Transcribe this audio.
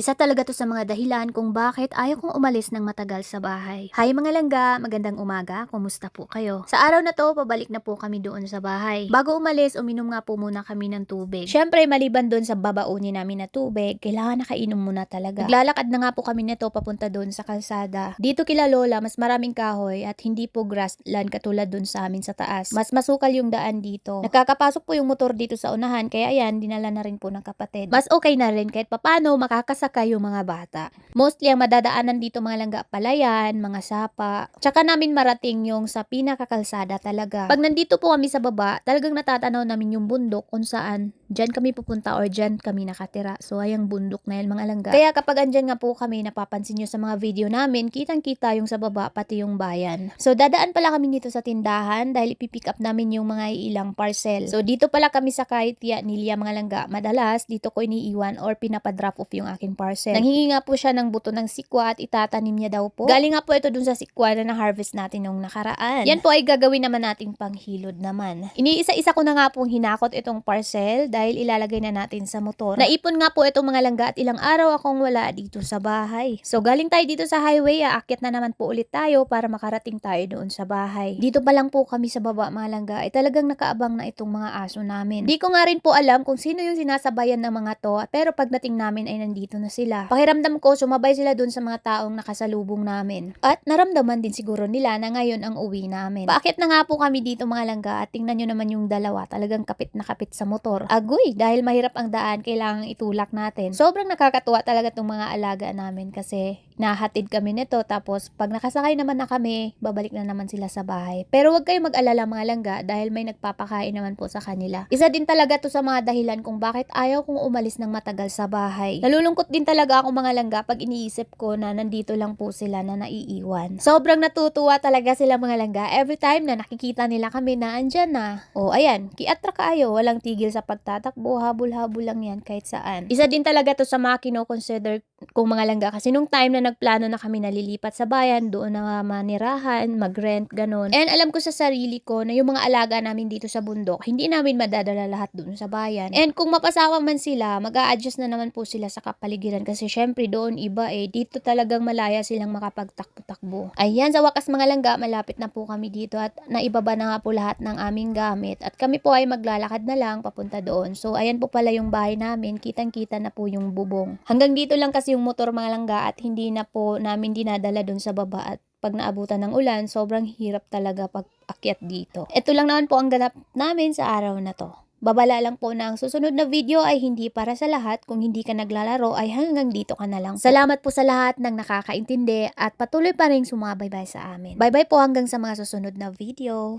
Isa talaga to sa mga dahilan kung bakit ayaw kong umalis ng matagal sa bahay. Hi mga langga, magandang umaga, kumusta po kayo? Sa araw na to, pabalik na po kami doon sa bahay. Bago umalis, uminom nga po muna kami ng tubig. Syempre, maliban doon sa babaunin namin na tubig, kailangan nakainom muna talaga. Naglalakad na nga po kami nito papunta doon sa kalsada. Dito kila Lola, mas maraming kahoy at hindi po grassland katulad doon sa amin sa taas. Mas masukal yung daan dito. Nakakapasok po yung motor dito sa unahan, kaya ayan, dinala na rin po ng kapatid. Mas okay na rin kahit papano makakasakay yung mga bata. Mostly ang madadaanan dito mga langga palayan, mga sapa. Tsaka namin marating yung sa pinakakalsada talaga. Pag nandito po kami sa baba, talagang natatanaw namin yung bundok kung saan dyan kami pupunta or dyan kami nakatira. So ayang bundok na yan mga langga. Kaya kapag andyan nga po kami, napapansin nyo sa mga video namin, kitang-kita yung sa baba pati yung bayan. So dadaan pala kami dito sa tindahan dahil ipipick up namin yung mga ilang parcel. So dito pala kami sa kay Tia Nilia mga langga. Madalas dito ko iniiwan or pinapadrop off yung aking parcel. Nanghingi nga po siya ng buto ng sikwa at itatanim niya daw po. Galing nga po ito dun sa sikwa na na-harvest natin nung nakaraan. Yan po ay gagawin naman nating panghilod naman. Iniisa-isa ko na nga pong hinakot itong parcel dahil ilalagay na natin sa motor. Naipon nga po itong mga langga at ilang araw akong wala dito sa bahay. So galing tayo dito sa highway, aakyat na naman po ulit tayo para makarating tayo doon sa bahay. Dito pa lang po kami sa baba mga langga ay talagang nakaabang na itong mga aso namin. Di ko nga rin po alam kung sino yung sinasabayan ng mga to pero pagdating namin ay nandito na sila. Pakiramdam ko sumabay sila doon sa mga taong nakasalubong namin. At naramdaman din siguro nila na ngayon ang uwi namin. Paakit na nga po kami dito mga langga at tingnan nyo naman yung dalawa talagang kapit na kapit sa motor. Agoy, dahil mahirap ang daan, kailangang itulak natin. Sobrang nakakatuwa talaga tong mga alaga namin kasi nahatid kami nito tapos pag nakasakay naman na kami, babalik na naman sila sa bahay. Pero wag kayong mag-alala mga langga dahil may nagpapakain naman po sa kanila. Isa din talaga to sa mga dahilan kung bakit ayaw kong umalis ng matagal sa bahay. Nalulungkot din talaga ako mga langga pag iniisip ko na nandito lang po sila na naiiwan. Sobrang natutuwa talaga sila mga langga every time na nakikita nila kami na andyan na. O ayan, kiatra kaayo, walang tigil sa pagtatakbo, habol-habol lang yan kahit saan. Isa din talaga to sa mga kino-consider kong mga langga kasi nung time na nagplano na kami nalilipat sa bayan, doon na manirahan, mag-rent, ganun. And alam ko sa sarili ko na yung mga alaga namin dito sa bundok, hindi namin madadala lahat doon sa bayan. And kung mapasawa man sila, mag adjust na naman po sila sa kapaligiran kasi syempre doon iba eh, dito talagang malaya silang makapagtakbo-takbo. Ayan, sa wakas mga langga, malapit na po kami dito at naibaba na nga po lahat ng aming gamit at kami po ay maglalakad na lang papunta doon. So ayan po pala yung bahay namin, kitang-kita na po yung bubong. Hanggang dito lang kasi yung motor mga langga at hindi na po namin dinadala doon sa baba at pag naabutan ng ulan, sobrang hirap talaga pag akyat dito. Ito lang naman po ang ganap namin sa araw na to. Babala lang po na ang susunod na video ay hindi para sa lahat. Kung hindi ka naglalaro ay hanggang dito ka na lang. Salamat po sa lahat ng nakakaintindi at patuloy pa rin sumabaybay sa amin. Bye bye po hanggang sa mga susunod na video.